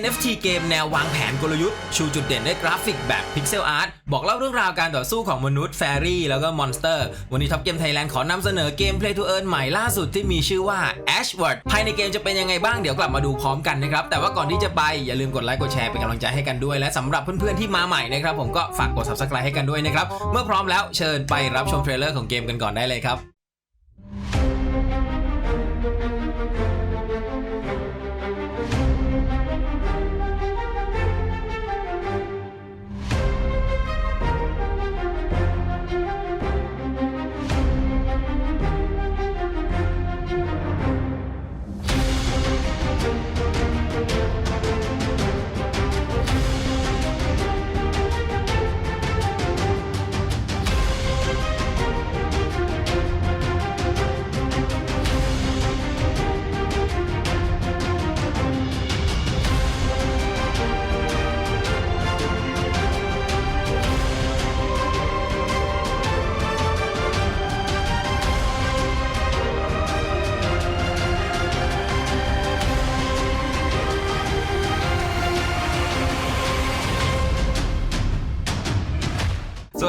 NFT เกมแนววางแผนกลยุทธ์ชูจุดเด่นด้วยกราฟิกแบบพิกเซลอาร์ตบอกเล่าเรื่องราวการต่อสู้ของมนุษย์แฟรี่แล้วก็มอนสเตอร์ วันนี้ท็อปเกมไทยแลนด์ขอนำเสนอเกม Play to Earn ใหม่ล่าสุดที่มีชื่อว่า Ashword ภายในเกมจะเป็นยังไงบ้างเดี๋ยวกลับมาดูพร้อมกันนะครับ แต่ว่าก่อนที่จะไปอย่าลืมกดไลค์กดแชร์เป็นกำลังใจให้กันด้วย และสำหรับเพื่อนๆที่มาใหม่นะครับผมก็ฝากกด subscribe ให้กันด้วยนะครับเมื่อพร้อมแล้วเชิญไปรับชมเทรลเลอร์ของเกมกันก่อนได้เลยครับ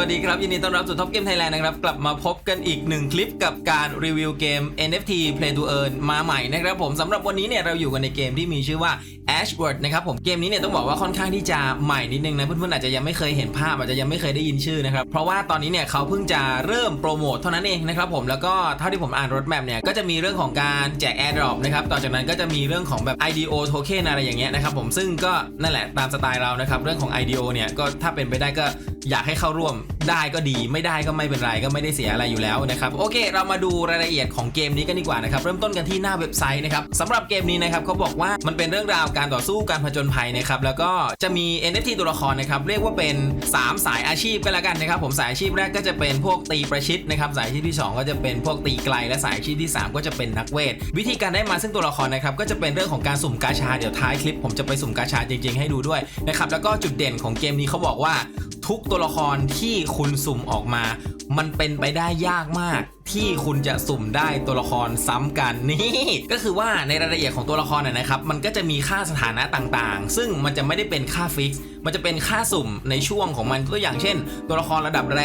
วัสดีครับ ยินดีต้อนรับสู่ท็อปเกมไทยแลนด์นะครับ กลับมาพบกันอีกหนึ่งคลิปกับการรีวิวเกม NFT Play to Earn มาใหม่นะครับผมสำหรับวันนี้เนี่ยเราอยู่กันในเกมที่มีชื่อว่า Ashword นะครับผมเกมนี้เนี่ยต้องบอกว่าค่อนข้างที่จะใหม่นิดนึงนะเพื่อนๆอาจจะยังไม่เคยเห็นภาพอาจจะยังไม่เคยได้ยินชื่อนะครับเพราะว่าตอนนี้เนี่ยเขาเพิ่งจะเริ่มโปรโมทเท่านั้นเองนะครับผมแล้วก็เท่าที่ผมอ่านรถแมพเนี่ยก็จะมีเรื่องของการแจก Airdrop นะครับต่อจากนั้นก็จะมีเรื่องของแบบ IDO token อะไรอย่างเงี้ยนะครับผมซึ่งก็นั่นแหละตามสไตล์เรานะครับเรื่องของ IDO เนี่ยก็ถ้าเป็นไปได้ก็อยากให้เข้าร่วมได้ก็ดีไม่ได้ก็ไม่เป็นไรก็ไม่ได้เสียอะไรอยู่แล้วนะครับโอเค เรามาดูรายละเอียดของเกมนี้กันดีกว่านะครับเริ่มต้นกันที่หน้าเว็บไซต์นะครับสำหรับเกมนี้นะครับเขาบอกว่ามันเป็นเรื่องราวการต่อสู้การผจญภัยนะครับแล้วก็จะมี NFT ตัวละครนะครับเรียกว่าเป็น 3 สายอาชีพก็แล้วกันนะครับผมสายอาชีพแรกก็จะเป็นพวกตีประชิดนะครับสายอาชีพที่ 2 ก็จะเป็นพวกตีไกล และสายอาชีพที่ 3 ก็จะเป็นนักเวท วิธีการได้มาซึ่งตัวละครนะครับก็จะเป็นเรื่องของการสุ่มกาชาเดี๋ยวท้ายคลิป ผมจะไปสุ่มกาชาจริง ๆ ให้ดูด้วยนะครับแล้วก็จุดเด่นของเกมนี้เขาบอกว่า ทุกตัวละครที่คุณสุ่มออกมา มันเป็นไปได้ยากมากที่คุณจะสุ่มได้ตัวละครซ้ำกันนี่ก็คือว่าในรายละเอียดของตัวละครนะนะครับ มันก็จะมีค่าสถานะต่างๆ ซึ่งมันจะไม่ได้เป็นค่าฟิกซ์มันจะเป็นค่าสุ่มในช่วงของมันตัวอย่างเช่น ตัวละครระดับแร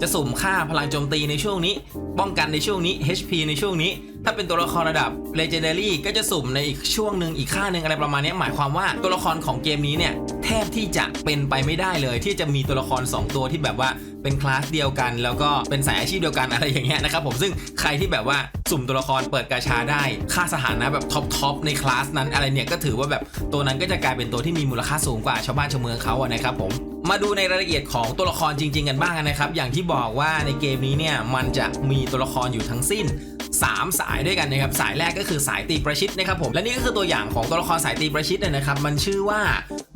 จะสุ่มค่าพลังโจมตีในช่วงนี้ ป้องกันในช่วงนี้ HP ในช่วงนี้ ถ้าเป็นตัวละครระดับ Legendary ก็จะสุ่มในอีกช่วงหนึ่งอีกค่าหนึ่งอะไรประมาณนี้หมายความว่าตัวละครของเกมนี้เนี่ยแทบที่จะเป็นไปไม่ได้เลย ที่จะมีตัวละคร 2 ตัวที่แบบว่าเป็นคลาสเดียวกัน แล้วก็เป็นสายอาชีพเดียวกันอะไรอย่างเงี้ยนะครับผมซึ่งใครที่แบบว่าสุ่มตัวละครเปิดกาชาได้ ค่าสถานะแบบท็อปทอปในคลาสนั้นอะไรเนี่ยก็ถือว่าแบบตัวนั้นก็จะกลายเป็นตัวที่มีมูลค่าสูงกว่าชาวบ้านชาวเมืองเขาอะนะครับผมมาดูในรายละเอียดของตัวละครจริง ๆ กันบ้างนะครับ อย่างที่บอกว่าในเกมนี้เนี่ยมันจะมีตัวละครอยู่ทั้งสิ้น 3 สายด้วยกันนะครับสายแรกก็คือสายตีประชิดนะครับผมและนี่ก็คือตัวอย่างของตัวละครสายตีประชิดนะครับมันชื่อว่า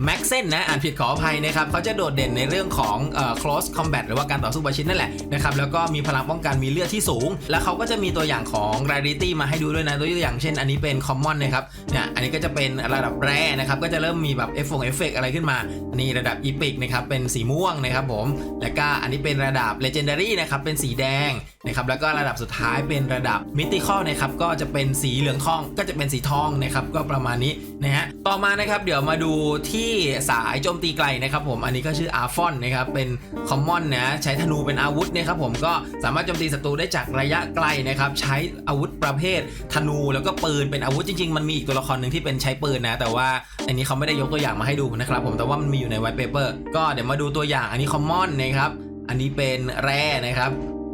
แม็กเซนนะอ่านผิดขออภัยนะครับเขาจะโดดเด่นในเรื่องของเอ่อ close combat หรือว่าการต่อสู้ประชิดนั่นแหละนะครับแล้วก็มีพลังป้องกันมีเลือดที่สูง แล้วเขาก็จะมีตัวอย่างของ rarity มาให้ดูด้วยนะตัวอย่างเช่น อันนี้เป็น common นะครับเนี่ยอันนี้ก็จะเป็นระดับแร่นะครับก็จะเริ่มมีแบบเอฟเอฟเฟกอะไรขึ้นมานนี้ระดับ epic นะครับเป็นสีม่วงนะครับผมแล้วก็อันนี้เป็นระดับ legendary นะครับเป็นสีแดงนะครับแล้วก็ระดับสุดท้ายเป็นระดับ mythical นะครับก็จะเป็นสีเหลืองทองก็จะเป็นสีทองนะครับก็ประมาณนี้นะฮะต่อมานะครับเดี๋ยวมาดูที่สายโจมตีไกลนะครับผมอันนี้ก็ชื่ออาฟอนนะครับเป็น common นะใช้ธนูเป็นอาวุธนะครับผมก็สามารถโจมตีศัตรูได้จากระยะไกลนะครับใช้อาวุธประเภทธนูแล้วก็ปืนเป็นอาวุธจริงๆ มันมีอีกตัวละครหนึ่งที่เป็นใช้ปืนนะแต่ว่าอันนี้เขาไม่ได้ยกตัวอย่างมาให้ดูนะครับผมแต่ว่ามันมีอยู่ใน white paper ก็เดี๋ยวมาดูตัวอย่างอันนี้ common นะครับอันนี้เป็นแร่นะครับ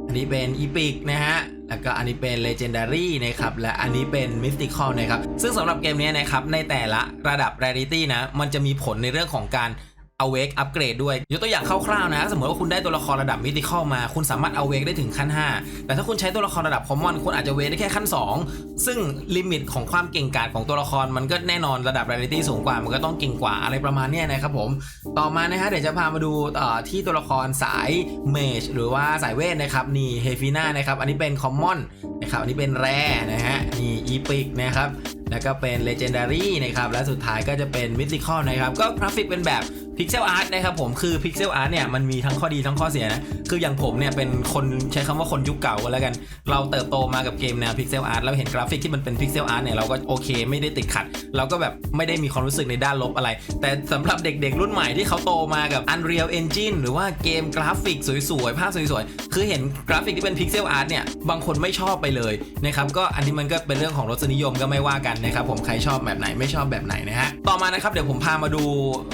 อันนี้เป็นอีพิกนะฮะ แล้วก็อันนี้เป็น Legendary นะครับ และอันนี้เป็น Mystical นะครับ ซึ่งสำหรับเกมนี้นะครับ ในแต่ละระดับ Rarity นะ มันจะมีผลในเรื่องของการ Awake อัปเกรดด้วยยกตัวอย่างคร่าวๆนะ สมมติว่าคุณได้ตัวละครระดับ Mythical มา คุณสามารถ Awake ได้ถึงขั้น 5 แต่ถ้าคุณใช้ตัวละครระดับ Common คุณอาจจะเวกได้แค่ขั้น 2 ซึ่งลิมิตของความเก่งกาจของตัวละครมันก็แน่นอนระดับ Rarity สูงกว่า มันก็ต้องเก่งกว่าอะไรประมาณนี้นะครับผม ต่อมานะฮะเดี๋ยวจะพามาดูที่ตัวละครสายเมจหรือว่าสายเวทนะครับนี่เฮฟิน่านะครับอันนี้เป็นคอมมอนนะครับอันนี้เป็นแร่นะฮะนี่อีพิกนะครับ แล้วก็เป็น Legendary นะครับ และสุดท้ายก็จะเป็น Mythical นะครับ ก็กราฟิกเป็นแบบ Pixel Art นะครับผมคือ Pixel Art เนี่ยมันมีทั้งข้อดีทั้งข้อเสียนะ คืออย่างผมเนี่ยเป็นคนใช้คำว่าคนยุคเก่าก็แล้วกัน เราเติบโตมากับเกมแนวพิกเซลอาร์ตเราเห็นกราฟิกที่มันเป็นพิกเซลอาร์ตเนี่ยเราก็โอเคไม่ได้ติดขัด เราก็แบบไม่ได้มีความรู้สึกในด้านลบอะไร แต่สำหรับเด็กๆ รุ่นใหม่ที่เขาโตมากับ Unreal Engine หรือว่าเกมกราฟิกสวยๆ ภาพสวยๆ คือเห็นกราฟิกที่เป็นพิกเซลอาร์ตเนี่ยบางคนไม่ชอบไปเลยนะครับก็อันนี้มันก็เป็นเรื่องของรสนิยมก็ไม่ว่ากันนะครับผมใครชอบแบบไหนไม่ชอบแบบไหนนะฮะต่อมานะครับเดี๋ยวผมพามาดู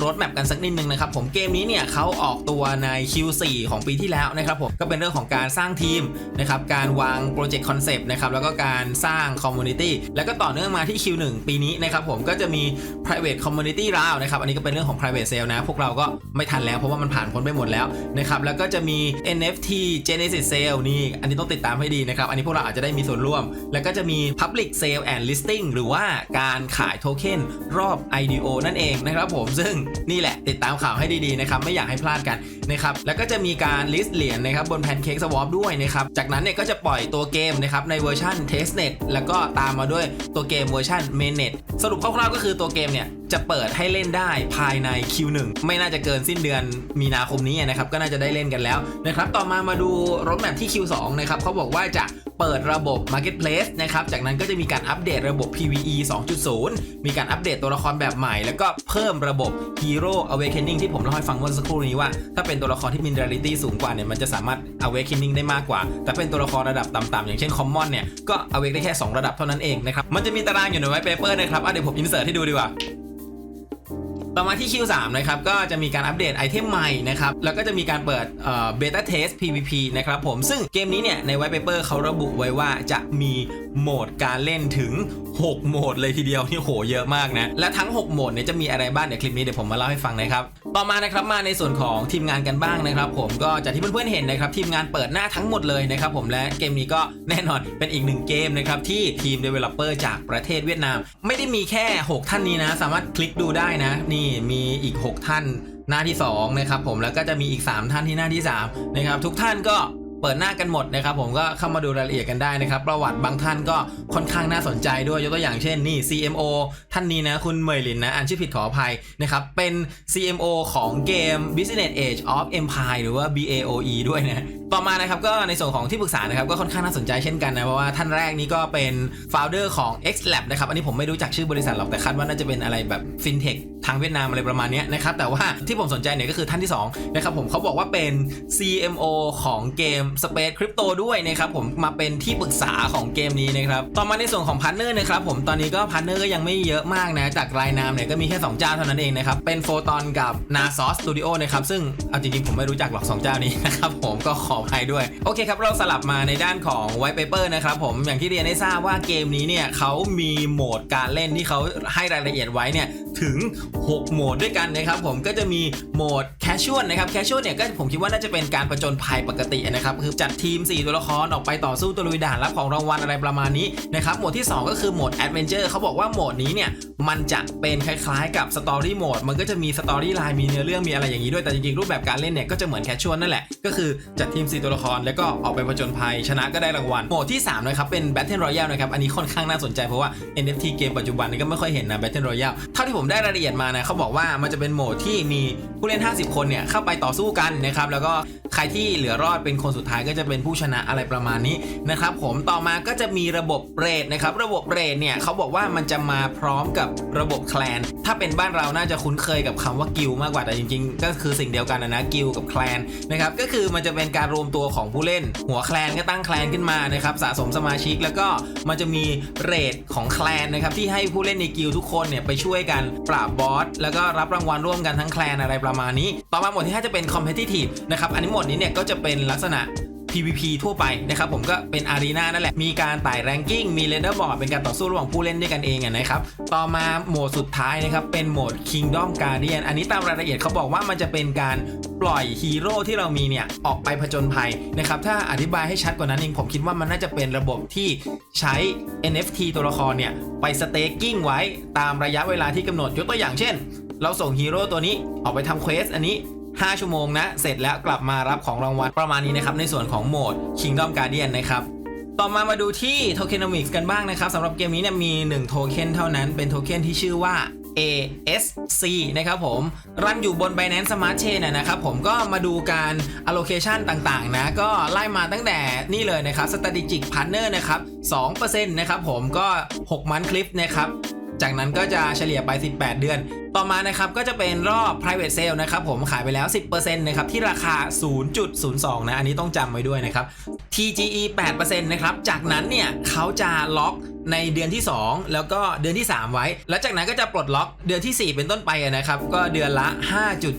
รถแมปกันสักนิดนึงนะครับผมเกมนี้เนี่ยเขาออกตัวใน Q4 ของปีที่แล้วนะครับผมก็เป็นเรื่องของการสร้างทีมนะครับการวางโปรเจกต์คอนเซปต์นะครับแล้วก็การสร้างคอมมูนิตี้แล้วก็ต่อเนื่องมาที่ Q1 ปีนี้นะครับผมก็จะมี private community round นะครับอันนี้ก็เป็นเรื่องของ private sale นะ พวกเราก็ไม่ทันแล้วเพราะว่ามันผ่านพ้นไปหมดแล้วนะครับแล้วก็จะมี NFT Genesis sale นี่อันนี้ต้องติดตามให้ดีนะครับอันนี้พวกเราอาจจะได้มีส่วนร่วม แล้วก็จะมี public sale and listing หรือว่าการขายโทเค็นรอบ IDO นั่นเองนะครับผมซึ่งนี่แหละติดตามข่าวให้ดีๆนะครับไม่อยากให้พลาดกันนะครับแล้วก็จะมีการลิสต์เหรียญนะครับบนแพนเค้กสวอปด้วยนะครับจากนั้นเนี่ยก็จะปล่อยตัวเกมนะครับในเวอร์ชัน testnet แล้วก็ตามมาด้วยตัวเกมเวอร์ชัน mainnet สรุปคร่าวๆก็คือตัวเกมเนี่ย จะเปิดให้เล่นได้ภายใน Q1 ไม่น่าจะเกินสิ้นเดือนมีนาคมนี้นะครับก็น่าจะได้เล่นกันแล้วนะครับต่อมามาดูรถแมพที่ Q2 นะครับเขาบอกว่าจะเปิดระบบ Marketplace นะครับจากนั้นก็จะมีการอัปเดตระบบ PVE 2.0 มีการอัปเดตตัวละครแบบใหม่ แล้วก็เพิ่มระบบ Hero Awakening ที่ผมเล่าให้ฟังเมื่อสักครู่นี้ว่า ถ้าเป็นตัวละครที่มี Reality สูงกว่าเนี่ยมันจะสามารถ Awakening ได้มากกว่า แต่เป็นตัวละครระดับต่ำๆอย่างเช่น Common เนี่ยก็ Awake ได้แค่ 2 ระดับเท่านั้นเองนะครับมันจะมีตารางอยู่ในไวท์เปเปอร์นะครับเดี๋ยวผมอินเสิร์ตให้ดูดีกว่า ต่อมาที่ Q3 นะครับก็จะมีการอัปเดตไอเทมใหม่นะครับแล้วก็จะมีการเปิดเอ่อเบต้าเทส PVP นะครับผมซึ่งเกมนี้เนี่ยในไวท์เปเปอร์เขาระบุไว้ว่าจะมีโหมดการเล่นถึง6 โหมดเลยทีเดียวนี่โหเยอะมากนะ และทั้ง 6 โหมดเนี่ยจะมีอะไรบ้างเดี๋ยวคลิปนี้เดี๋ยวผมมาเล่าให้ฟังนะครับ ต่อมานะครับมาในส่วนของทีมงานกันบ้างนะครับ ผมก็จากที่เพื่อนๆเห็นนะครับทีมงานเปิดหน้าทั้งหมดเลยนะครับผมและเกมนี้ก็แน่นอนเป็นอีกหนึ่งเกมนะครับที่ทีม Developer จากประเทศเวียดนาม ไม่ได้มีแค่ 6 ท่านนี้นะ สามารถคลิกดูได้นะ นี่มีอีก 6 ท่านหน้าที่2นะครับผมแล้วก็จะมีอีก 3 ท่านที่หน้าที่3นะครับทุกท่านก็ เปิดหน้ากันหมดนะครับผมก็เข้ามาดูรายละเอียดกันได้นะครับ ประวัติบางท่านก็ค่อนข้างน่าสนใจด้วยยกตัวอย่างเช่นนี่ CMO ท่านนี้นะคุณเมยลินนะอ่านชื่อผิดขออภัยนะครับเป็น CMO ของเกม Business Age of Empire หรือว่า BAOE ด้วยนะ ต่อมานะครับก็ในส่วนของที่ปรึกษานะครับก็ค่อนข้างน่าสนใจเช่นกันนะเพราะว่าท่านแรกนี้ก็เป็น founder ของ X Lab นะครับอันนี้ผมไม่รู้จักชื่อบริษัทหรอกแต่คาดว่าน่าจะเป็นอะไรแบบ FinTech ทางเวียดนามอะไรประมาณนี้นะครับแต่ว่าที่ผมสนใจเนี่ยก็คือท่านที่2นะครับผมเขาบอกว่าเป็น CMO ของเกม Space Crypto ด้วยนะครับผมมาเป็นที่ปรึกษาของเกมนี้นะครับต่อมาในส่วนของพาร์ทเนอร์นะครับผมตอนนี้ก็พาร์ทเนอร์ก็ยังไม่เยอะมากนะจากรายนามเนี่ยก็มีแค่2เจ้าเท่านั้นเองนะครับเป็น Photon กับ Nasos Studio นะครับซึ่งเอาจริงๆผมไม่รู้จักหรอก2เจ้านี้นะครับผมก็ขอองใครด้วย โอเคครับ เราสลับมาในด้านของไวท์เปเปอร์นะครับผมอย่างที่เรียนได้ทราบว่าเกมนี้เนี่ยเขามีโหมดการเล่นที่เขาให้รายละเอียดไว้เนี่ย ถึง 6 โหมดด้วยกันนะครับผมก็จะมีโหมด Casual นะครับ Casual เนี่ยก็ผมคิดว่าน่าจะเป็นการประจนภัยปกตินะครับคือจัดทีม 4 ตัวละครออกไปต่อสู้ตะลุยด่านรับของรางวัลอะไรประมาณนี้นะครับโหมดที่ 2 ก็คือโหมด Adventure เขาบอกว่าโหมดนี้เนี่ยมันจะเป็นคล้ายๆกับ Story Mode มันก็จะมี Story Line มีเนื้อเรื่องมีอะไรอย่างนี้ด้วยแต่จริงๆรูปแบบการเล่นเนี่ยก็จะเหมือน Casual นั่นแหละก็คือจัดทีม 4 ตัวละครแล้วก็ออกไปประจนภัยชนะก็ได้รางวัลโหมดที่3นะครับเป็น Battle Royale นะครับอันนี้ค่อนข้างน่าสนใจเพราะว่า NFT เกมปัจจุบันนี้ก็ไม่ค่อยเห็นนะ Battle Royale เท่าที่ผมได้รายละเอียดมานะเขาบอกว่ามันจะเป็นโหมดที่มีผู้เล่น 50 คนเนี่ยเข้าไปต่อสู้กันนะครับแล้วก็ใครที่เหลือรอดเป็นคนสุดท้ายก็จะเป็นผู้ชนะอะไรประมาณนี้นะครับผมต่อมาก็จะมีระบบเรทนะครับระบบเรทเนี่ยเขาบอกว่ามันจะมาพร้อมกับระบบแคลน ถ้าเป็นบ้านเราน่าจะคุ้นเคยกับคำว่ากิลมากกว่าแต่จริง ๆ ก็คือสิ่งเดียวกันนะนะกิลกับแคลนนะครับก็คือมันจะเป็นการรวมตัวของผู้เล่น หัวแคลนก็ตั้งแคลนขึ้นมานะครับสะสมสมาชิกแล้วก็มันจะมีเรทของแคลนนะครับที่ให้ผู้เล่นในกิลทุกคนเนี่ยไปช่วยกันปราบบอสแล้วก็รับรางวัลร่วมกันทั้งแคลนอะไรประมาณนี้ ต่อมาหมวดที่ 5 จะเป็น competitive นะครับ อันนี้หมวดนี้เนี่ยก็จะเป็นลักษณะ PVP ทั่วไปนะครับผมก็เป็นอารีนานั่นแหละ มีการไต่แรงกิ้ง มีเรนเดอร์บอร์ดเป็นการต่อสู้ระหว่างผู้เล่นด้วยกันเองนะครับ ต่อมาโหมดสุดท้ายนะครับเป็นโหมด Kingdom Guardian อันนี้ตามรายละเอียดเขาบอกว่ามันจะเป็นการปล่อยฮีโร่ที่เรามีเนี่ยออกไปผจญภัยนะครับถ้าอธิบายให้ชัดกว่านั้นเองผมคิดว่ามันน่าจะเป็นระบบที่ใช้ NFT ตัวละครเนี่ยไปสเต็กกิ้งไว้ตามระยะเวลาที่กำหนดยกตัวอย่างเช่น เราส่งฮีโร่ตัวนี้ออกไปทำเควสอันนี้ 5 ชั่วโมงนะ เสร็จแล้วกลับมารับของรางวัลประมาณนี้นะครับ ในส่วนของโหมด Kingdom Guardian นะครับต่อมามาดูที่ Tokenomics กันบ้างนะครับสำหรับเกมนี้เนี่ยมี 1 โทเค็นเท่านั้นเป็นโทเค็นที่ชื่อว่า ASC นะครับผม รันอยู่บน Binance Smart Chain นะนะครับผมก็มาดูการ allocation ต่างๆ นะ ก็ไล่มาตั้งแต่นี่เลยนะครับ strategic partner นะครับ 2%นะครับผมก็ 6 มันคลิปนะครับ จากนั้นก็จะเฉลี่ยไป 18 เดือน ต่อมานะครับก็จะเป็นรอบ private sale นะครับผมขายไปแล้ว 10%นะครับที่ราคา 0.02 นะ อันนี้ต้องจำไว้ด้วยนะครับ TGE 8%นะครับจากนั้นเนี่ยเขาจะล็อก ในเดือนที่ 2 แล้วก็เดือนที่ 3 ไว้ แล้วจากนั้นก็จะปลดล็อกเดือนที่ 4 เป็นต้นไปนะครับ ก็เดือนละ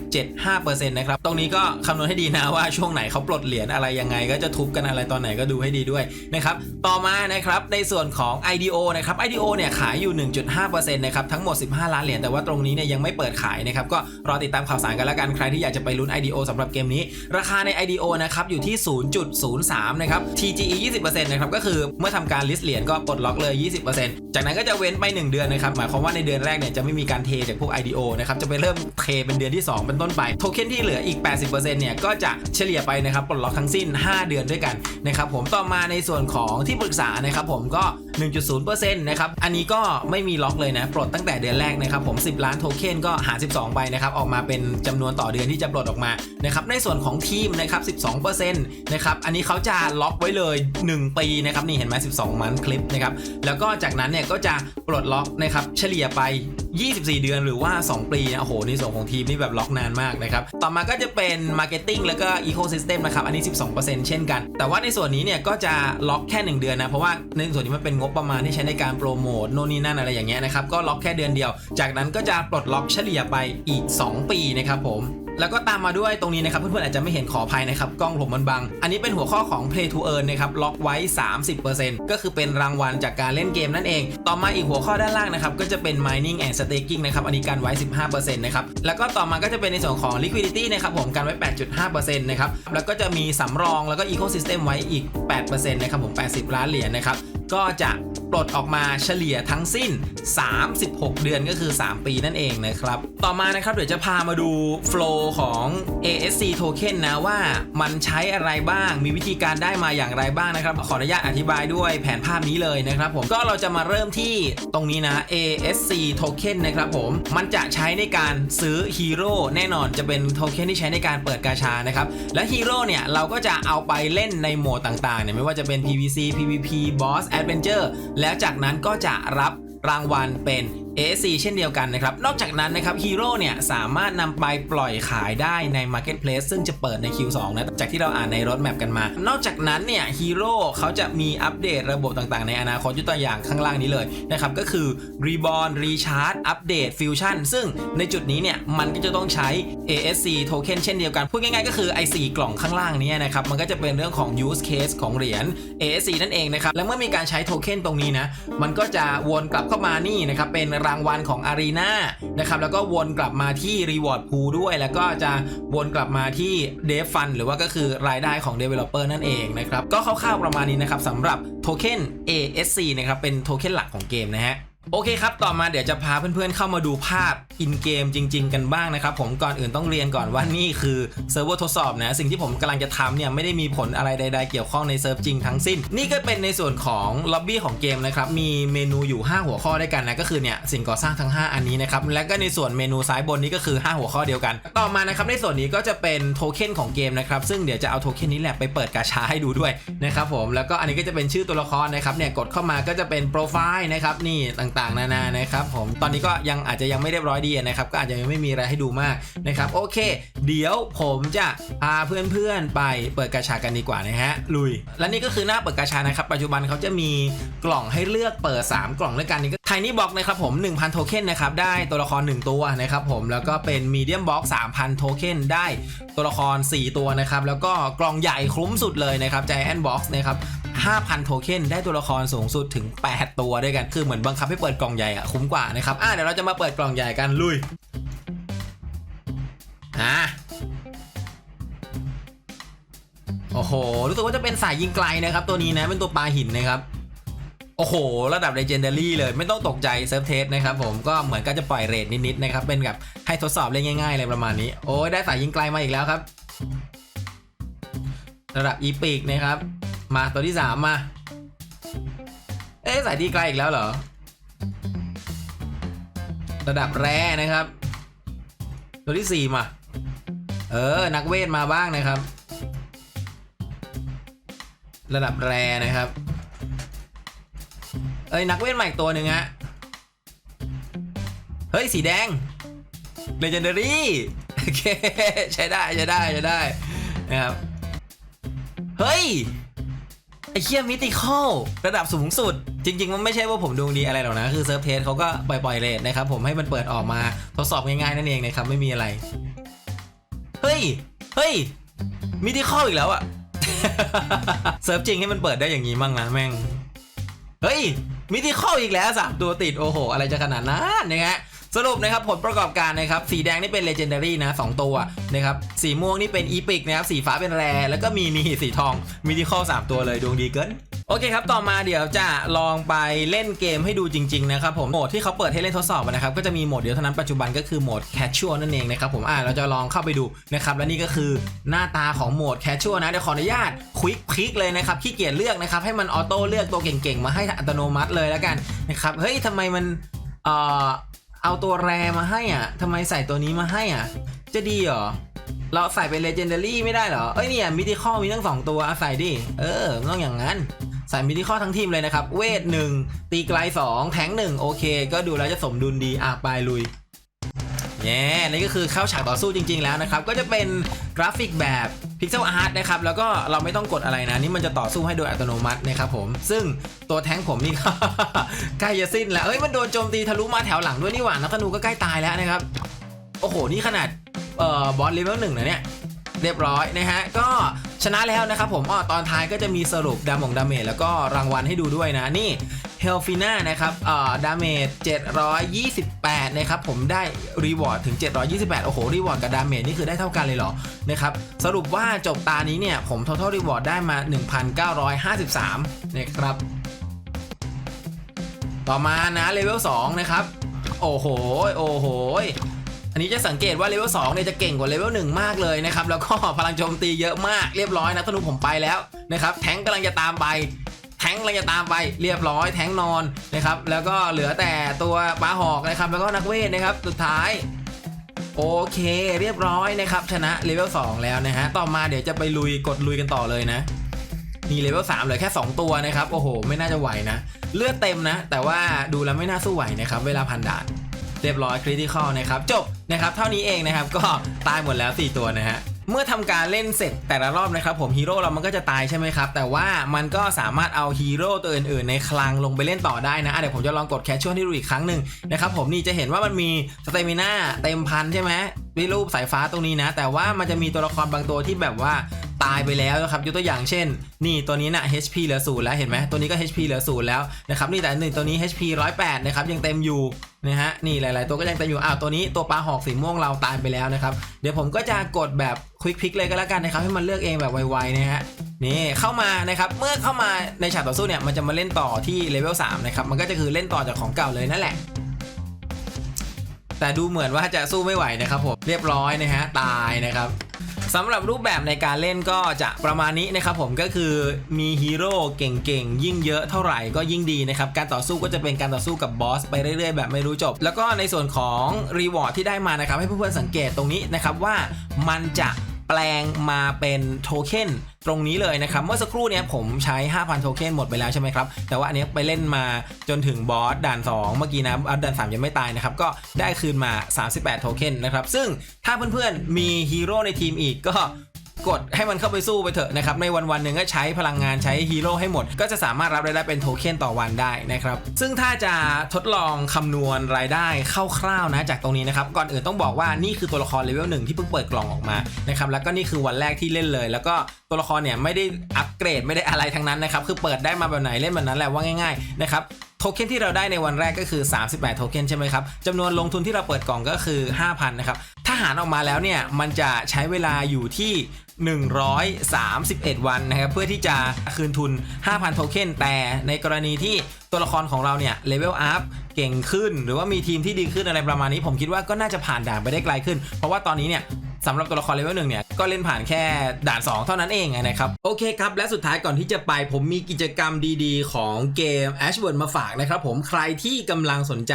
5.75%นะครับ ตรงนี้ก็คำนวณให้ดีนะว่าช่วงไหนเขาปลดเหรียญอะไรยังไง ก็จะทุบกันอะไรตอนไหนก็ดูให้ดีด้วยนะครับ ต่อมานะครับในส่วนของ IDO นะครับ IDO เนี่ยขายอยู่ 1.5%นะครับทั้งหมด 15 ล้านเหรียญ แต่ว่าตรงนี้เนี่ยยังไม่เปิดขายนะครับ ก็รอติดตามข่าวสารกันแล้วกัน ใครที่อยากจะไปลุ้น IDO สำหรับเกมนี้ ราคาใน IDO นะครับอยู่ที่ 0.03 นะครับ TGE 20%นะครับ ก็คือเมื่อทำการ list เหรียญก็ปลดล็อกเลย20%จากนั้นก็จะเว้นไป 1 เดือนนะครับ หมายความว่าในเดือนแรกเนี่ยจะไม่มีการเทจากพวก IDO นะครับ จะไปเริ่มเทเป็นเดือนที่ 2 เป็นต้นไป โทเค็นที่เหลืออีก 80%เนี่ยก็จะเฉลี่ยไปนะครับปลดล็อกทั้งสิ้น 5 เดือนด้วยกันนะครับผม ต่อมาในส่วนของที่ปรึกษานะครับผมก็1.0%นะครับ อันนี้ก็ไม่มีล็อกเลยนะ ปลดตั้งแต่เดือนแรกนะครับ ผม 10 ล้านโทเค็นก็หาร12ใบนะครับ ออกมาเป็นจำนวนต่อเดือนที่จะปลดออกมา นะครับ ในส่วนของทีมนะครับ 12%นะครับ อันนี้เขาจะล็อกไว้เลย 1 ปีนะครับ นี่เห็นไหม12 มันคลิปนะครับ แล้วก็จากนั้นเนี่ยก็จะปลดล็อกนะครับ เฉลี่ยไป 24 เดือนหรือว่า 2 ปีนะโอ้โหในส่วนของทีมนี่แบบล็อกนานมากนะครับ ต่อมาก็จะเป็น Marketing แล้วก็ Ecosystem นะครับ อันนี้ 12%เช่นกัน แต่ว่าในส่วนนี้เนี่ยก็จะล็อกแค่ 1 เดือนนะ เพราะว่าในส่วนนี้มันเป็นงบประมาณที่ใช้ในการโปรโมทโน่นนี่นั่นอะไรอย่างเงี้ยนะครับ ก็ล็อกแค่เดือนเดียว จากนั้นก็จะปลดล็อกเฉลี่ยไปอีก 2 ปีนะครับผม แล้วก็ตามมาด้วยตรงนี้นะครับเพื่อนๆอาจจะไม่เห็นขออภัยนะครับกล้องผมมันบัง อันนี้เป็นหัวข้อของ Play to Earn นะครับล็อกไว้ 30%ก็คือเป็นรางวัลจากการเล่นเกมนั่นเอง ต่อมาอีกหัวข้อด้านล่างนะครับก็จะเป็น Mining and Staking นะครับอันนี้กันไว้ 15%นะครับแล้วก็ต่อมาก็จะเป็นในส่วนของ Liquidity นะครับผมกันไว้ 8.5%นะครับแล้วก็จะมีสำรองแล้วก็ Ecosystem ไว้อีก 8%นะครับผม 80 ล้านเหรียญนะครับ ก็จะปลดออกมาเฉลี่ยทั้งสิ้น 36 เดือนก็คือ 3 ปีนั่นเองนะครับ ต่อมานะครับเดี๋ยวจะพามาดูโฟล์ของ ASC Token นะว่ามันใช้อะไรบ้าง มีวิธีการได้มาอย่างไรบ้างนะครับ ขออนุญาตอธิบายด้วยแผนภาพนี้เลยนะครับผม ก็เราจะมาเริ่มที่ตรงนี้นะ ASC Token นะครับผม มันจะใช้ในการซื้อฮีโร่แน่นอนจะเป็นโทเค็นที่ใช้ในการเปิดกาชานะครับ และฮีโร่เนี่ยเราก็จะเอาไปเล่นในโหมดต่างๆเนี่ยไม่ว่าจะเป็น PVC PVP Boss Adventure แล้วจากนั้นก็จะรับรางวัลเป็น ASC เช่นเดียวกันนะครับ นอกจากนั้นนะครับฮีโร่เนี่ยสามารถนำไปปล่อยขายได้ใน Marketplace ซึ่งจะเปิดใน Q2 นะจากที่เราอ่านในรถแมปกันมา นอกจากนั้นเนี่ยฮีโร่เขาจะมีอัปเดตระบบต่างๆ ในอนาคตยกตัวอย่างข้างล่างนี้เลยนะครับ ก็คือ Reborn Recharge Update Fusion ซึ่งในจุดนี้เนี่ยมันก็จะต้องใช้ ASC Token เช่นเดียวกัน พูดง่ายๆ ก็คือไอ้4กล่องข้างล่างนี้นะครับมันก็จะเป็นเรื่องของ use case ของเหรียญ ASC นั่นเองนะครับและเมื่อมีการใช้โทเค็นตรงนี้นะมันก็จะวนกลับเข้ามานี่นะครับเป็นรางวัลของอารีนานะครับแล้วก็วนกลับมาที่รีวอร์ดพูด้วย แล้วก็จะวนกลับมาที่เดฟฟันหรือว่าก็คือรายได้ของ Developer นั่นเองนะครับก็คร่าวๆประมาณนี้นะครับสำหรับโทเค็น ASC นะครับเป็นโทเค็นหลักของเกมนะฮะ โอเคครับ ต่อมาเดี๋ยวจะพาเพื่อนๆเข้ามาดูภาพอินเกมจริง ๆ กันบ้างนะครับผมก่อนอื่นต้องเรียนก่อนว่านี่คือเซิร์ฟเวอร์ทดสอบนะ สิ่งที่ผมกำลังจะทำเนี่ย ไม่ได้มีผลอะไรใด ๆ เกี่ยวข้องในเซิร์ฟจริงทั้งสิ้น นี่ก็เป็นในส่วนของล็อบบี้ของเกมนะครับ มีเมนูอยู่ 5 หัวข้อด้วยกันนะ ก็คือเนี่ยสิ่งก่อสร้างทั้ง 5 อันนี้นะครับ และก็ในส่วนเมนูซ้ายบนนี้ก็คือ 5 หัวข้อเดียวกัน ต่อมานะครับในส่วนนี้ก็จะเป็นโทเค็นของเกมนะครับซึ่งเดี๋ยวจะเอาโทเค็นนี้แหละไปเปิดกาชาให้ดูด้วยนะครับผมแล้วก็อันนี้ก็จะเป็นชื่อตัวละครนะครับเนี่ยกดเข้ามาก็จะเป็นโปรไฟล์นะครับนี่ต่างๆ นานานะครับผมตอนนี้ก็ยังอาจจะยังไม่เรียบร้อยดีนะครับก็อาจจะยังไม่มีอะไรให้ดูมากนะครับโอเค เดี๋ยวผมจะพาเพื่อนๆไปเปิดกาชากันดีกว่านะฮะลุย และนี่ก็คือหน้าเปิดกาชานะครับ ปัจจุบันเขาจะมีกล่องให้เลือกเปิด 3 กล่องด้วยกันนี่ก็ไทนี่บ็อกนะครับผม 1,000 โทเค็นนะครับได้ตัวละคร 1 ตัวนะครับผมแล้วก็เป็นมีเดียมบ็อก3,000 โทเค็นได้ตัวละคร 4 ตัวนะครับแล้วก็กล่องใหญ่คุ้มสุดเลยนะครับ Giant Box นะครับ 5,000 โทเค็นได้ตัวละครสูงสุดถึง 8 ตัวด้วยกันคือเหมือนบังคับให้เปิดกล่องใหญ่อะคุ้มกว่านะครับอะเดี๋ยวเราจะมาเปิดกล่องใหญ่กันลุยอะโอ้โห รู้สึกว่าจะเป็นสายยิงไกลนะครับ ตัวนี้นะเป็นตัวปลาหินนะครับ โอ้โห ระดับ Legendary เลยไม่ต้องตกใจเซิร์ฟเทสนะครับผมก็เหมือนก็จะปล่อยเรทนิดๆนะครับ เป็นแบบให้ทดสอบเล่นง่ายๆเลยประมาณนี้ โอ้ยได้สายยิงไกลมาอีกแล้วครับ ระดับอีพิกนะครับ มาตัวที่3มมา เอ๊ะสายดีไกลอีกแล้วเหรอ ระดับแร่นะครับ ตัวที่สี่มา เออ นักเวทมาบ้างนะครับ ระดับแร่นะครับ เอ้ยนักเวทใหม่อีกตัวหนึ่งฮะ เฮ้ย สีแดง Legendary โอเค ใช้ได้ ใช้ได้ ใช้ได้นะครับ เฮ้ย ไอเคียมิติคอลระดับสูงสุด จริง ๆ มันไม่ใช่ว่าผมดวงดีอะไรหรอกนะ คือเซิร์ฟเทสเขาก็ปล่อยๆเลทนะครับผมให้มันเปิดออกมาทดสอบง่ายๆนั่นเองนะครับไม่มีอะไร เฮ้ย เฮ้ยมิติคอลอีกแล้วอะเซิร์ฟจริงให้มันเปิดได้อย่างนี้มั่งนะแม่ง เฮ้ยมิติคอลอีกแล้ว3ตัวติดโอ้โห อะไรจะขนาดนั้นนะฮะ สรุปนะครับผลประกอบการนะครับสีแดงนี่เป็น Legendary นะ2ตัวนะครับสีม่วงนี่เป็น Epic นะครับสีฟ้าเป็นแรแล้วก็มีนีสีทองมิติคอล3ตัวเลยดวงดีเกินโอเคครับ ต่อมาเดี๋ยวจะลองไปเล่นเกมให้ดูจริง ๆ นะครับผมโหมดที่เขาเปิดให้เล่นทดสอบนะครับ ก็จะมีโหมดเดียวเท่านั้นปัจจุบันก็คือโหมด Casual นั่นเองนะครับผมอ่าเราจะลองเข้าไปดูนะครับและนี่ก็คือหน้าตาของโหมด Casual นะ เดี๋ยวขออนุญาตควิกพลิกเลยนะครับขี้เกียจเลือกนะครับ ให้มันออโต้เลือกตัวเก่งๆ มาให้อัตโนมัติเลยแล้วกันนะครับเฮ้ยทำไมมันเอ่อ เอาตัวแรมาให้อะทำไมใส่ตัวนี้มาให้อะ จะดีเหรอ เราใส่เป็นเลเจนดารี่ไม่ได้เหรอ เอ้ยเนี่ยมิติคอมีทั้งสองตัวอาใส่ดิ เออต้องอย่างนั้น ใส่มิติคอทั้งทีมเลยนะครับ เวท1ตีไกล2แทงค์1โอเค ก็ดูแล้วจะสมดุลดีอะไปลุยแย่นี่ก็คือเข้าฉากต่อสู้จริง ๆ แล้วนะครับ ก็จะเป็น กราฟิกแบบพิกเซลอาร์ตนะครับแล้วก็เราไม่ต้องกดอะไรนะ นี่มันจะต่อสู้ให้โดยอัตโนมัตินะครับผม ซึ่งตัวแท้งผมนี่ใกล้จะสิ้นแล้วเอ้ยมันโดนโจมตีทะลุมาแถวหลังด้วยนี่หว่านักธนูก็ใกล้ตายแล้วนะครับ โอ้โห นี่ขนาดเอ่อบอสเลเวลหนึ่งนะเนี่ยเรียบร้อยนะฮะก็ ชนะแล้วนะครับผมอ๋อตอนท้ายก็จะมีสรุปดามงดาเมจแล้วก็รางวัลให้ดูด้วยนะนี่เฮลฟิน่านะครับเอ่อดาเมจ728 นะครับ ผมได้รีวอร์ดถึง 728 โอ้โห รีวอร์ดกับดาเมจนี่คือได้เท่ากันเลยเหรอ นะครับ สรุปว่าจบตานี้เนี่ย ผม total reward ได้มา 1,953 นะครับ ต่อมานะเลเวล2นะครับ โอ้โห โอ้โห อันนี้จะสังเกตว่าเลเวล2เนี่ยจะเก่งกว่าเลเวล1มากเลยนะครับ แล้วก็พลังโจมตีเยอะมากเรียบร้อยนะธนูผมไปแล้วนะครับแทงกำลังจะตามไปแทงกำลังจะตามไปเรียบร้อยแทงนอนนะครับแล้วก็เหลือแต่ตัวปลาหอกนะครับแล้วก็นักเวทนะครับสุดท้ายโอเคเรียบร้อยนะครับ ชนะเลเวล2แล้วนะฮะต่อมาเดี๋ยวจะไปลุยกดลุยกันต่อเลยนะมีเลเวล3เหลือแค่ 2 ตัวนะครับ โอ้โห ไม่น่าจะไหวนะ เลือดเต็มนะ แต่ว่าดูแล้วไม่น่าสู้ไหวนะครับ เวลาพันดาน เรียบร้อยคริติคอลนะครับจบนะครับเท่านี้เองนะครับก็ตายหมดแล้ว 4 ตัวนะฮะเมื่อทำการเล่นเสร็จแต่ละรอบนะครับผมฮีโร่เรามันก็จะตายใช่ไหมครับ แต่ว่ามันก็สามารถเอาฮีโร่ตัวอื่นๆ ในคลังลงไปเล่นต่อได้นะะเดี๋ยวผมจะลองกดแคชชวลให้ดูอีกครั้งหนึ่งนะครับผมนี่จะเห็นว่ามันมีสเตมิน่าเต็มพันใช่ไหมมีรูปสายฟ้าตรงนี้นะ แต่ว่ามันจะมีตัวละครบางตัวที่แบบว่าตายไปแล้วนะครับยกตัวอย่างเช่น นี่ตัวนี้นะ HP เหลือศูนย์แล้วเห็นไหมตัวนี้ก็ HP เหลือศูนย์แล้วนะครับนี่แต่หนึ่งตัวนี้ HP 108นะครับยังเต็มอยู่ นะฮะนี่หลาย ๆ ตัวก็ยังเต็มอยู่อ้าวตัวนี้ตัวปลาหอกสีม่วงเราตายไปแล้วนะครับเดี๋ยวผมก็จะกดแบบควิกพิกเลยก็แล้วกันนะครับให้มันเลือกเองแบบไวๆนะฮะนี่เข้ามานะครับเมื่อเข้ามาในฉากต่อสู้เนี่ยมันจะมาเล่นต่อที่เลเวล3นะครับมันก็จะคือเล่นต่อจากของเก่าเลยนั่นแหละแต่ดูเหมือนว่าจะสู้ไม่ไหวนะครับผมเรียบร้อยนะฮะตายนะครับ สำหรับรูปแบบในการเล่นก็จะประมาณนี้นะครับผมก็คือมีฮีโร่เก่งๆ ยิ่งเยอะเท่าไหร่ก็ยิ่งดีนะครับ การต่อสู้ก็จะเป็นการต่อสู้กับบอสไปเรื่อยๆ แบบไม่รู้จบ แล้วก็ในส่วนของรีวอร์ดที่ได้มานะครับ ให้เพื่อนๆสังเกตตรงนี้นะครับว่ามันจะ แปลงมาเป็นโทเค็นตรงนี้เลยนะครับ เมื่อสักครู่เนี้ยผมใช้ 5,000 โทเค็นหมดไปแล้วใช่ไหมครับ แต่ว่าอันเนี้ยไปเล่นมาจนถึงบอสด่าน 2 เมื่อกี้นะบอสด่าน 3 ยังไม่ตายนะครับ ก็ได้คืนมา 38 โทเค็นนะครับ ซึ่งถ้าเพื่อนๆ มีฮีโร่ในทีมอีกก็ กดให้มันเข้าไปสู้ไปเถอะนะครับในวันวันๆหนึ่งก็ใช้พลังงานใช้ฮีโร่ให้หมด ก็จะสามารถรับรายได้เป็นโทเค็นต่อวันได้นะครับซึ่งถ้าจะทดลองคำนวณรายได้คร่าวๆนะจากตรงนี้นะครับก่อนอื่นต้องบอกว่านี่คือตัวละครเลเวลหนึ่งที่เพิ่งเปิดกล่องออกมานะครับแล้วก็นี่คือวันแรกที่เล่นเลย แล้วก็ตัวละครเนี่ยไม่ได้อัปเกรดไม่ได้อะไรทั้งนั้นนะครับคือเปิดได้มาแบบไหนเล่นแบบนั้นแหละว่าง่ายๆนะครับโทเค็นที่เราได้ในวันแรกก็คือ 38 โทเค็นใช่ไหมครับจำนวนลงทุนที่เราเปิดกล่องก็คือ 5,000 นะครับ ถ้าหารออกมาแล้วเนี่ย มันจะใช้เวลาอยู่ที่ 131 วันนะครับเพื่อที่จะคืนทุน 5,000 โทเค็นแต่ในกรณีที่ตัวละครของเราเนี่ยเลเวลอัพเก่งขึ้น หรือว่ามีทีมที่ดีขึ้นอะไรประมาณนี้ ผมคิดว่าก็น่าจะผ่านด่านไปได้ไกลขึ้น เพราะว่าตอนนี้เนี่ยสำหรับตัวละครเลเวลหนึ่งเนี่ย ก็เล่นผ่านแค่ด่าน 2 เท่านั้นเองนะครับ โอเคครับ และสุดท้ายก่อนที่จะไป ผมมีกิจกรรมดีๆ ของเกม Ashburn มาฝากนะครับผมใครที่กำลังสนใจ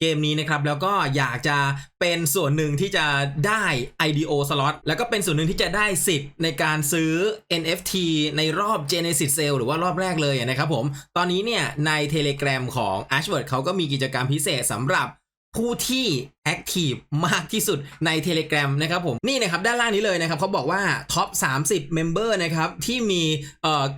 เกมนี้นะครับแล้วก็อยากจะเป็นส่วนหนึ่งที่จะได้ IDO slot แล้วก็เป็นส่วนหนึ่งที่จะได้สิทธิ์ในการซื้อ NFT ในรอบ Genesis Sale หรือว่ารอบแรกเลยนะครับผม ตอนนี้เนี่ยใน Telegram ของ Ashword เขาก็มีกิจกรรมพิเศษสำหรับผู้ที่แอคทีฟมากที่สุดใน Telegram นะครับผมนี่นะครับด้านล่างนี้เลยนะครับเขาบอกว่าท็อป 30 Member นะครับที่มี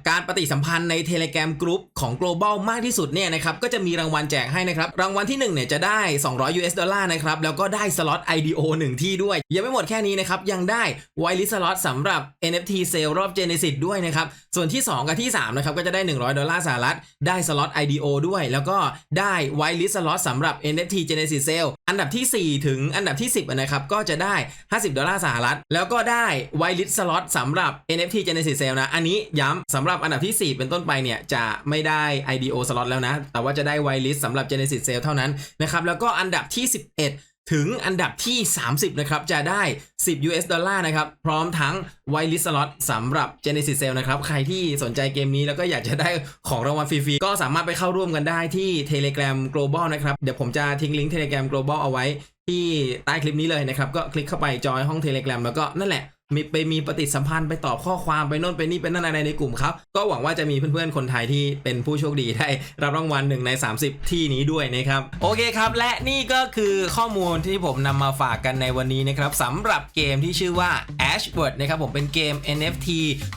การปฏิสัมพันธ์ใน Telegram Group ของ Global มากที่สุดเนี่ยนะครับก็จะมีรางวัลแจกให้นะครับรางวัลที่1เนี่ยจะได้ 200 US ดอลลาร์นะครับแล้วก็ได้สล็อต IDO 1 ที่ด้วย ยังไม่หมดแค่นี้นะครับยังได้ไวลิสล็อตสำหรับ NFT Sale รอบ Genesis ด้วยนะครับส่วนที่ 2 กับที่3นะครับก็จะได้ 100 ดอลลาร์สหรัฐได้สล็อต IDO ด้วย แล้วก็ได้ไวลิสล็อตสำหรับ NFT Genesis Sale อันดับที่ 4 ถึงอันดับที่ 10นะครับก็จะได้ 50 ดอลลาร์สหรัฐ แล้วก็ได้ไวลิสล็อตสำหรับ NFT Genesis Sale นะ อันนี้ย้ำสำหรับอันดับที่ 4 เป็นต้นไปเนี่ย จะไม่ได้ IDO สล็อตแล้วนะ แต่ว่าจะได้ไวลิสสำหรับ Genesis Sale เท่านั้นนะครับแล้วก็อันดับที่ 11 ถึงอันดับที่ 30 นะครับ จะได้ 10 US ดอลลาร์นะครับ พร้อมทั้งไวลิสล็อตสำหรับ Genesis Sale นะครับ ใครที่สนใจเกมนี้แล้วก็อยากจะได้ของรางวัลฟรีๆ ก็สามารถไปเข้าร่วมกันได้ที่ Telegram Global นะครับ เดี๋ยวผมจะทิ้งลิงก์ Telegram Global เอาไว้ที่ใต้คลิปนี้เลยนะครับ ก็คลิกเข้าไปจอยห้อง Telegram แล้วก็นั่นแหละ มีไปมีปฏิสัมพันธ์ไปตอบข้อความไปโน่นไปนี่ไปนั่นอะไรในกลุ่มครับก็หวังว่าจะมีเพื่อนๆคนไทยที่เป็นผู้โชคดีได้รับรางวัลหนึ่งใน 30 ที่นี้ด้วยนะครับโอเคครับ และนี่ก็คือข้อมูลที่ผมนำมาฝากกันในวันนี้นะครับสำหรับเกมที่ชื่อว่า Ashword นะครับผมเป็นเกม NFT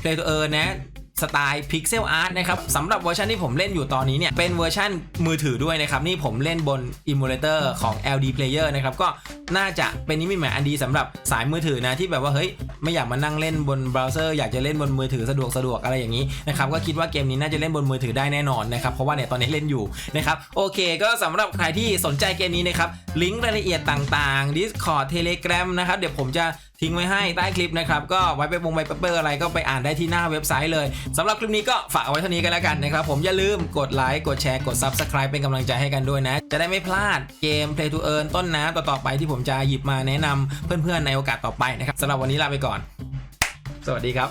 Play to Earn นะ สไตล์ Pixel Art นะครับสำหรับเวอร์ชันที่ผมเล่นอยู่ตอนนี้เนี่ย เป็นเวอร์ชันมือถือด้วยนะครับ นี่ผมเล่นบน Emulator ของ LD Player นะครับ ก็น่าจะเป็นนิมิตหมายอันดีสำหรับสายมือถือนะ ที่แบบว่า เฮ้ย ไม่อยากมานั่งเล่นบนเบราว์เซอร์อยากจะเล่นบนมือถือสะดวกสะดวกอะไรอย่างนี้นะครับก็คิดว่าเกมนี้น่าจะเล่นบนมือถือได้แน่นอนนะครับเพราะว่าเนี่ยตอนนี้เล่นอยู่นะครับโอเค ก็สำหรับใครที่สนใจเกมนี้นะครับลิงก์รายละเอียดต่างๆ Discord Telegram นะครับเดี๋ยวผมจะ ทิ้งไว้ให้ใต้คลิปนะครับ ก็ไว้ไปวงไวเปเปอร์อะไรก็ไปอ่านได้ที่หน้าเว็บไซต์เลยสำหรับคลิปนี้ก็ฝากเอาไว้เท่านี้กันแล้วกันนะครับ ผมอย่าลืมกดไลค์กดแชร์กด Subscribe เป็นกำลังใจให้กันด้วยนะ จะได้ไม่พลาดเกม Play to Earn ต้นน้ำต่อๆไปที่ผมจะหยิบมาแนะนำเพื่อนๆในโอกาสต่อไปนะครับสำหรับวันนี้ลาไปก่อน สวัสดีครับ